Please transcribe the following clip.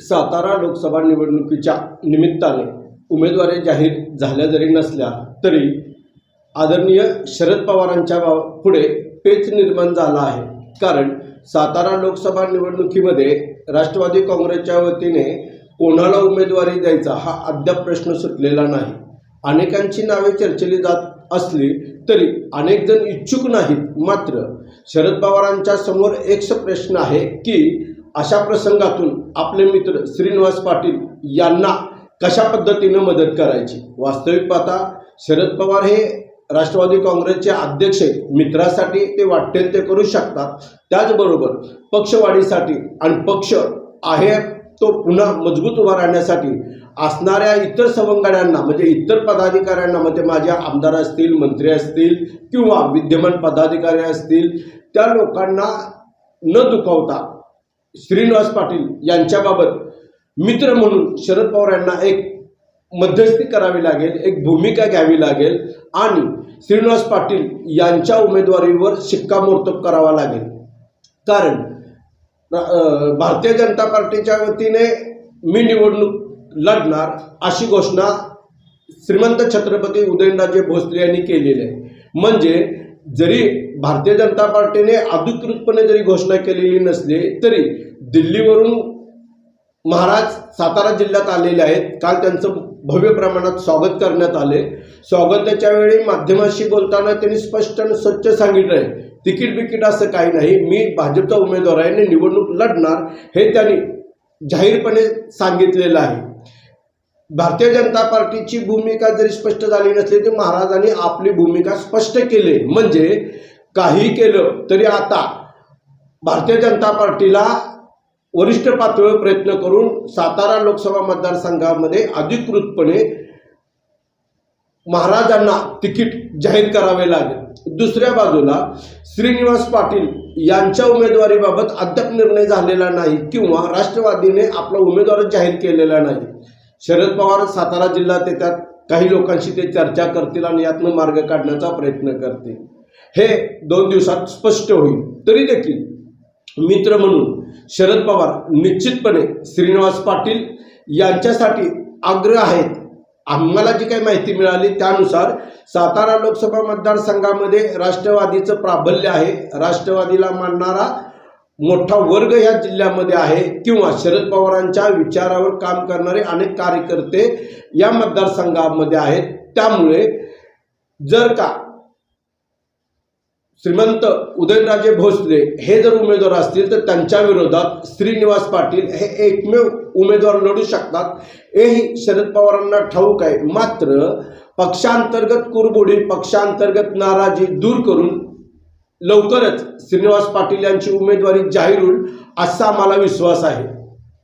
सातारा लोकसभा निवडणुकीच्या निमित्ताने उमेदवारी जाहीर झाल्या जरी नसल्या तरी आदरणीय शरद पवारांच्या बा पुढे पेच निर्माण झाला आहे. कारण सातारा लोकसभा निवडणुकीमध्ये राष्ट्रवादी काँग्रेसच्या वतीने कोणाला उमेदवारी द्यायचा हा अद्याप प्रश्न सुटलेला नाही. अनेकांची नावे चर्चेली जात असली तरी अनेक जण इच्छुक नाहीत. मात्र शरद पवारांच्या समोर एकच प्रश्न आहे की अशा प्रसंगातून आपले मित्र श्रीनिवास पाटील यांना कशा पद्धतीनं मदत करायची? वास्तविक पाहता शरद पवार हे राष्ट्रवादी काँग्रेसचे अध्यक्ष मित्रासाठी ते वाटेल ते करू शकतात. त्याचबरोबर पक्षवाढीसाठी आणि पक्ष आहे तो पुन्हा मजबूत उभा राहण्यासाठी असणाऱ्या इतर सवंगड्यांना म्हणजे इतर पदाधिकाऱ्यांना म्हणजे माझ्या आमदार असतील मंत्री असतील किंवा विद्यमान पदाधिकारी असतील त्या लोकांना न दुखावता श्रीनिवास पाटील यांच्याबाबत मित्र म्हणून शरद पवार यांना एक मध्यस्थी करावी लागेल एक भूमिका घ्यावी लागेल आणि श्रीनिवास पाटील यांच्या उमेदवारीवर शिक्कामोर्तब करावा लागेल. कारण भारतीय जनता पार्टीच्या वतीने मी निवडणूक लढणार अशी घोषणा श्रीमंत छत्रपती उदयनराजे भोसले यांनी केलेली आहे. म्हणजे जरी भारतीय जनता पार्टीने अधिकृतपणे जरी घोषणा केलेली नसली तरी दिल्लीवरून महाराज सातारा जिल्ह्यात आलेले आहेत. काल त्यांचं भव्य प्रमाणात स्वागत करण्यात आले. स्वागताच्या वेळी माध्यमाशी बोलताना त्यांनी स्पष्ट आणि स्वच्छ सांगितलं आहे तिकीट बिकीट असं काही नाही मी भाजपचा उमेदवार आहे आणि निवडणूक लढणार हे त्यांनी जाहीरपणे सांगितलेलं आहे. भारतीय जनता पार्टीची भूमिका जरी स्पष्ट झाली नसली तरी महाराजांनी आपली भूमिका स्पष्ट केली. म्हणजे काही केलं तरी आता भारतीय जनता पार्टीला वरिष्ठ पातळीवर प्रयत्न करून सातारा लोकसभा मतदारसंघामध्ये अधिकृतपणे महाराजांना तिकीट जाहीर करावे लागेल. दुसऱ्या बाजूला श्रीनिवास पाटील यांच्या उमेदवारीबाबत अद्याप निर्णय झालेला नाही किंवा राष्ट्रवादीने आपला उमेदवार जाहीर केलेला नाही. शरद पवार सातारा जिल्ह्यात येतात. काही लोकांशी ते चर्चा करतील आणि यातनं मार्ग काढण्याचा प्रयत्न करतील. हे दोन दिवसात स्पष्ट होईल. तरी देखील मित्र म्हणून शरद पवार निश्चितपणे श्रीनिवास पाटील यांच्यासाठी आग्रह आहेत. आम्हाला जी काही माहिती मिळाली त्यानुसार सातारा लोकसभा मतदारसंघामध्ये राष्ट्रवादीचं प्राबल्य आहे. राष्ट्रवादीला मानणारा मोठा वर्ग या जिल्ह्यामध्ये आहे किंवा शरद पवारांच्या विचारावर काम करणारे अनेक कार्यकर्ते या मतदारसंघामध्ये आहेत. त्यामुळे जर का श्रीमंत उदयनराजे भोसले हे जर उमेदवार असतील तर त्यांच्या विरोधात श्रीनिवास पाटील हे एकमेव उमेदवार लढू शकतात. हेही शरद पवारांना ठाऊक आहे. मात्र पक्षांतर्गत कुरबुडी पक्षांतर्गत नाराजी दूर करून लवकरच श्रीनिवास पाटील यांची उमेदवारी जाहीर होईल असा मला विश्वास आहे.